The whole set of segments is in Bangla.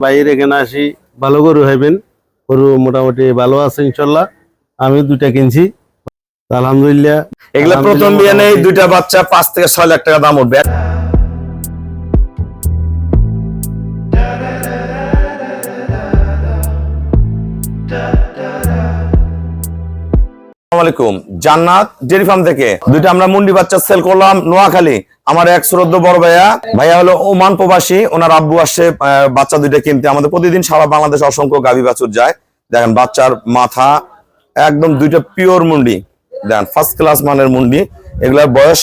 বাইরে এখানে আসি? ভালো গরু হইবেন গরু মোটামুটি ভালো আছে ইনশাল্লাহ। আমি দুইটা কিনছি। আলহামদুলিল্লাহ। এগুলা প্রথম বিয়ে নেই দুইটা বাচ্চা পাঁচ থেকে ছয় লাখ টাকা দাম উঠবে। আলাইকুম। জান্নাত ডেরি ফার্ম থেকে। দুইটা আমরা মুন্ডি বাচ্চা সেল করলাম নোয়াখালী। আমার এক শ্রদ্ধ বড় ভাইয়া। ভাইয়া হলো ওমান প্রবাসী। ওনার আব্বু আহ, বাচ্চা দুইটা কিনতে। আমাদের প্রতিদিন সারা বাংলাদেশ অসংখ্য গাভী বাছুর যায়। দেখেন বাচ্চার মাথা একদম দুইটা পিওর মুন্ডি। দেখেন ফার্স্ট ক্লাস মানের মুন্ডি। এগুলার বয়স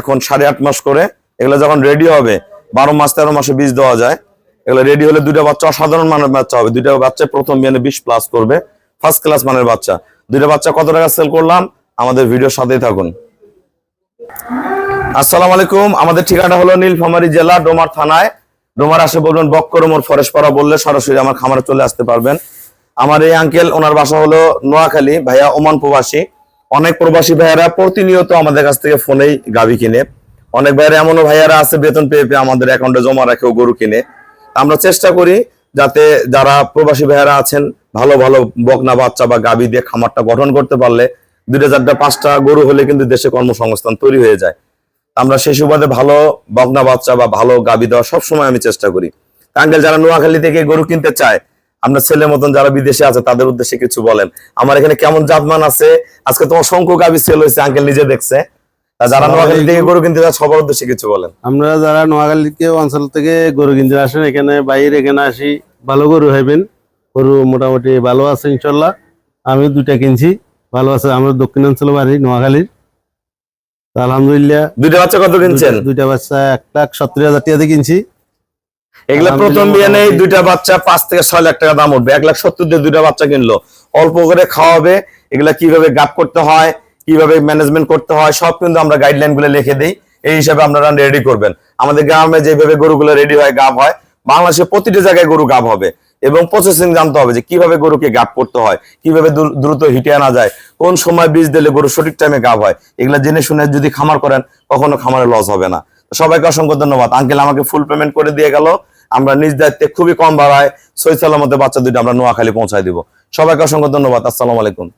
এখন সাড়ে আট মাস করে। এগুলো যখন রেডি হবে বারো মাস তেরো মাসে বীজ দেওয়া যায়। এগুলো রেডি হলে দুইটা বাচ্চা অসাধারণ মানের বাচ্চা হবে। দুইটা বাচ্চা প্রথম বিয়ানে বিশ প্লাস করবে। ফার্স্ট ক্লাস মানের বাচ্চা। দুইটা বাচ্চা কত টাকা সেল করলাম? আমাদের ভিডিওর সাথেই থাকুন। আসসালামু আলাইকুম, আমাদের ঠিকানা হলো নীলফামারী জেলা, ডোমার থানায়। ডোমার আসে বলবেন বক্করমোর ফরেস্ট পাড়া বললে সরাসরি আমার খামারে চলে আসতে পারবেন। আমার এই আঙ্কেল ওনার বাসা হলো নোয়াখালী, ভাইয়া ওমান প্রবাসী। অনেক প্রবাসী ভাইয়ারা প্রতিনিয়ত আমাদের কাছ থেকে ফোনেই গাভী কিনে। অনেক ভাইয়ারা এমনও ভাইয়ারা আছে, বেতন পেয়ে পেয়ে আমাদের অ্যাকাউন্টে জমা রাখেও গরু কিনে। আমরা চেষ্টা করি যাতে যারা প্রবাসী ভাইয়ারা আছেন ভালো ভালো বকনা বাচ্চা বা গাভী দিয়ে খামারটা গঠন করতে পারলে দুইটা চারটা পাঁচটা গরু হলে কিন্তু দেশে কর্মসংস্থান তৈরি হয়ে যায়। আমরা সেই সুবাদে ভালো বকনা বাচ্চা বা ভালো গাভী দেওয়া সবসময় আমি চেষ্টা করি। আঙ্কেল যারা নোয়াখালী থেকে গরু কিনতে চায় আপনার ছেলের মতন যারা বিদেশে আছে তাদের উদ্দেশ্যে কিছু বলেন। আমার এখানে কেমন জাতমান আছে? আজকে তোমার শঙ্কু গাভী সেল হয়েছে আঙ্কেল নিজে দেখছে। যারা নোয়াখালী থেকে গরু কিনতে চায় সবার উদ্দেশ্যে কিছু বলেন। আমরা যারা নোয়াখালীকে অঞ্চল থেকে গরু কিনতে আসেন এখানে বাইরে এখানে আসি ভালো গরু হইবেন। গরু মোটামুটি ভালো আছে ইনশাল্লাহ। আমি দুইটা কিনছি ভালো আছে। আমরা দক্ষিণাঞ্চল বাড়ি নোয়াখালীর। আলহামদুলিল্লাহ দুইটা বাচ্চা কত কিনছেন? দুইটা- বাচ্চা এক লাখ সত্তর হাজার টাকা দিয়ে কিনছি। এগুলা প্রথম দুইটা বাচ্চা পাঁচ থেকে ছয় লাখ টাকা দাম উঠবে। এক লাখ সত্তর দিয়ে দুইটা বাচ্চা কিনলো। অল্প করে খাওয়াবে এগুলা কীভাবে গাপ করতে হয় কীভাবে ম্যানেজমেন্ট করতে হয় সব কিন্তু আমরা গাইডলাইনগুলো লিখে দিই। এই হিসাবে আপনারা রেডি করবেন। আমাদের গ্রামে যেভাবে গরুগুলো রেডি হয় গাব হয় বাংলাদেশের প্রতিটি জায়গায় গরু গাব হবে। এবং প্রসেসিং জানতে হবে যে কীভাবে গরুকে গাপ করতে হয়, কীভাবে দ্রুত হিটে আনা যায়, কোন সময় বীজ দিলে গরু সঠিক টাইমে গাপ হয়, এগুলা জেনে শুনে যদি খামার করেন, কখনো খামারে লস হবে না। সবাইকে অসংখ্য ধন্যবাদ। আঙ্কেল আমাকে ফুল পেমেন্ট করে দিয়ে গেল। আমরা নিজ দায়িত্বে খুবই কম ভাড়ায় সৈসালের মধ্যে বাচ্চা দুইটা আমরা নোয়াখালী পৌঁছায় দিব। সবাইকে অসংখ্য ধন্যবাদ। আসসালামু আলাইকুম।